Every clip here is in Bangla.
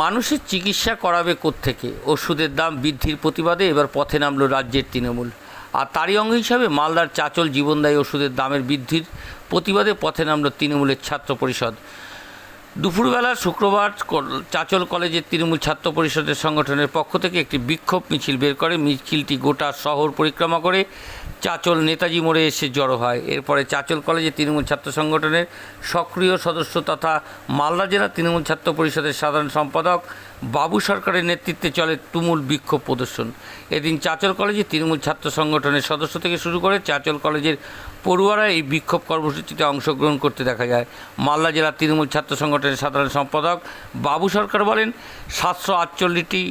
মানুষের চিকিৎসা করাবে থেকে ওষুধের দাম বৃদ্ধির প্রতিবাদে এবার পথে নামল রাজ্যের তৃণমূল। আর তারই অঙ্গ হিসাবে মালদার চাচল জীবনদায়ী ওষুধের দামের বৃদ্ধির প্রতিবাদে পথে নামল তৃণমূলের ছাত্র পরিষদ। দুপুরবেলা শুক্রবার চাচল কলেজের তৃণমূল ছাত্র পরিষদের সংগঠনের পক্ষ থেকে একটি বিক্ষোভ মিছিল বের করে। মিছিলটি গোটা শহর পরিক্রমা করে। চাচল নেতাজি মোড়ে এসে জড়ো হয়। এরপরে চাচল কলেজের তৃণমূল ছাত্র সংগঠনের সক্রিয় সদস্য তথা মালদা জেলা তৃণমূল ছাত্র পরিষদের সাধারণ সম্পাদক বাবু সরকারের নেতৃত্বে চলে তুমুল বিক্ষোভ প্রদর্শন। এদিন চাচল কলেজে তৃণমূল ছাত্র সংগঠনের সদস্য থেকে শুরু করে চাচল কলেজের পড়ুয়ারা এই বিক্ষোভ কর্মসূচিতে অংশগ্রহণ করতে দেখা যায়। মালদা জেলা তৃণমূল ছাত্র সংগঠনের সাধারণ সম্পাদক। বাবু সরকার বলেন, সাতশো আটচল্লিশটি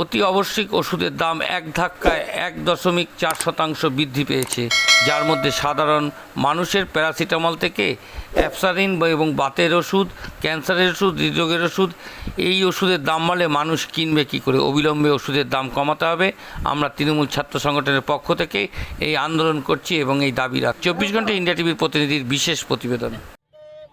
অতি আবশ্যিক ওষুধের দাম এক ধাক্কায় এক দশমিক চার শতাংশ বৃদ্ধি পেয়েছে, যার মধ্যে সাধারণ মানুষের প্যারাসিটামল থেকে অ্যাপসারিন এবং বাতের ওষুধ, ক্যান্সারের ওষুধ, হৃদরোগের ওষুধ, এই ওষুধের দাম বাড়লে মানুষ কিনবে কী করে? অবিলম্বে ওষুধের দাম কমাতে হবে। আমরা তৃণমূল ছাত্র সংগঠনের পক্ষ থেকে এই আন্দোলন করছি এবং এই দাবি রাখ চব্বিশ ঘণ্টা ইন্ডিয়া টিভির প্রতিনিধির বিশেষ প্রতিবেদন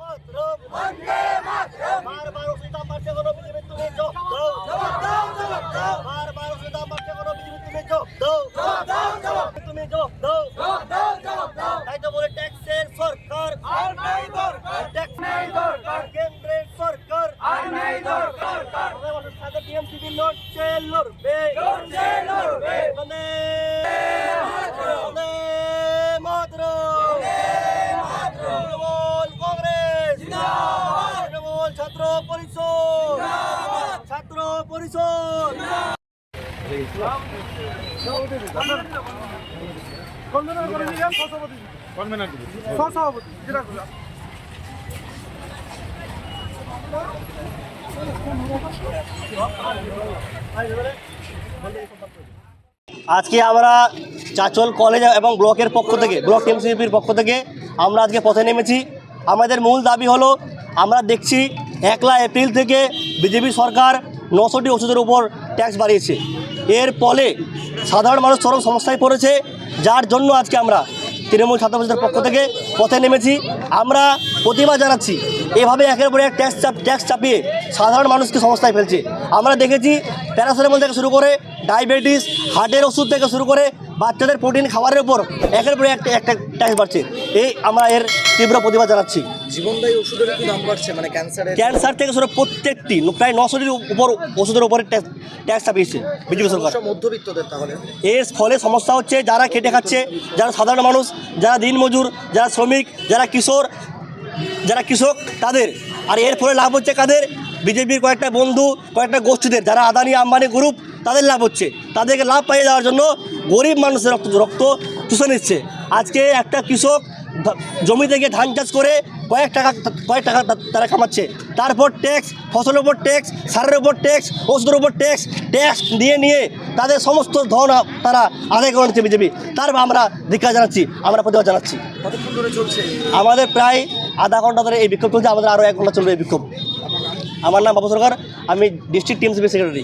মাতরম বন্দে মাতরম বারবার ওষুধ বাড়ছে কোনো বিজেপি তুমি জব দাও জবাব দাও জবাব দাও বারবার ওষুধ বাড়ছে কোনো বিজেপি তুমি জব দাও জবাব দাও জবাব তুমি জবাব দাও। তাই তো বলে ট্যাক্সের সরকার। আর নাই দরকার। ট্যাক্স নাই দরকার। কেন্দ্রের সরকার। আর নাই দরকার। সাথে লড়ছে লড়বে। লড়ছে লড়বে। ছাত্র পরিষদ। ছাত্র পরিষদ। আজকে আমরা চাচল কলেজ এবং ব্লকের পক্ষ থেকে, ব্লক টিএমসিপির পক্ষ থেকে আমরা আজকে পথে নেমেছি। আমাদের মূল দাবি হলো, আমরা দেখছি একলা এপ্রিল থেকে বিজেপি সরকার নশোটি ওষুধের উপর ট্যাক্স বাড়িয়েছে। এর ফলে সাধারণ মানুষ চরম সমস্যায় পড়েছে, যার জন্য আজকে আমরা তৃণমূল ছাত্র পরিষদের পক্ষ থেকে পথে নেমেছি। আমরা প্রতিবাদ জানাচ্ছি, এভাবে একের পর এক ট্যাক্স চাপ ট্যাক্স চাপিয়ে সাধারণ মানুষকে সমস্যায় ফেলছে। আমরা দেখেছি প্যারাসিটামল থেকে শুরু করে ডায়াবেটিস হার্টের ওষুধ থেকে শুরু করে বাচ্চাদের প্রোটিন খাবারের উপর একের পর একটা একটা ট্যাক্স বাড়ছে। এই আমরা এর তীব্র প্রতিবাদ জানাচ্ছি। জীবনদায়ী ওষুধের কি দাম বাড়ছে? মানে ক্যান্সারের ক্যান্সার থেকে শুরু প্রত্যেকটি প্রায় নশোটির উপর ওষুধের উপরে ট্যাক্স চাপিয়েছে বিজেপি সরকার। মধ্যবিত্তদের তাহলে? এর ফলে সমস্যা হচ্ছে যারা খেটে খাচ্ছে যারা সাধারণ মানুষ যারা দিনমজুর যারা শ্রমিক যারা কিশোর যারা কৃষক তাদের। আর এর ফলে লাভ হচ্ছে কাদের? বিজেপির কয়েকটা বন্ধু কয়েকটা গোষ্ঠীদের যারা আদানি আম্বানি গ্রুপ তাদের লাভ হচ্ছে। তাদেরকে লাভ পাইয়ে দেওয়ার জন্য গরিব মানুষের রক্ত রক্ত চুষে নিচ্ছে। আজকে একটা কৃষক জমি থেকে ধান চাষ করে কয়েক টাকা কয়েক টাকা তারা কামাচ্ছে। তারপর ট্যাক্স ফসলের উপর ট্যাক্স সারের উপর ট্যাক্স ওষুধের উপর ট্যাক্স ট্যাক্স দিয়ে নিয়ে তাদের সমস্ত ধন তারা আদায় করে নিচ্ছে বিজেপি। তার আমরা ধিক্ষা জানাচ্ছি আমরা প্রতিবাদ জানাচ্ছি। আমাদের প্রায় আধা ঘণ্টা ধরে এই বিক্ষোভ চলছে আমাদের আরও এক ঘণ্টা চলবে এই বিক্ষোভ। আমার নাম বাবু সরকার আমি ডিস্ট্রিক্ট টিএমসিপি সেক্রেটারি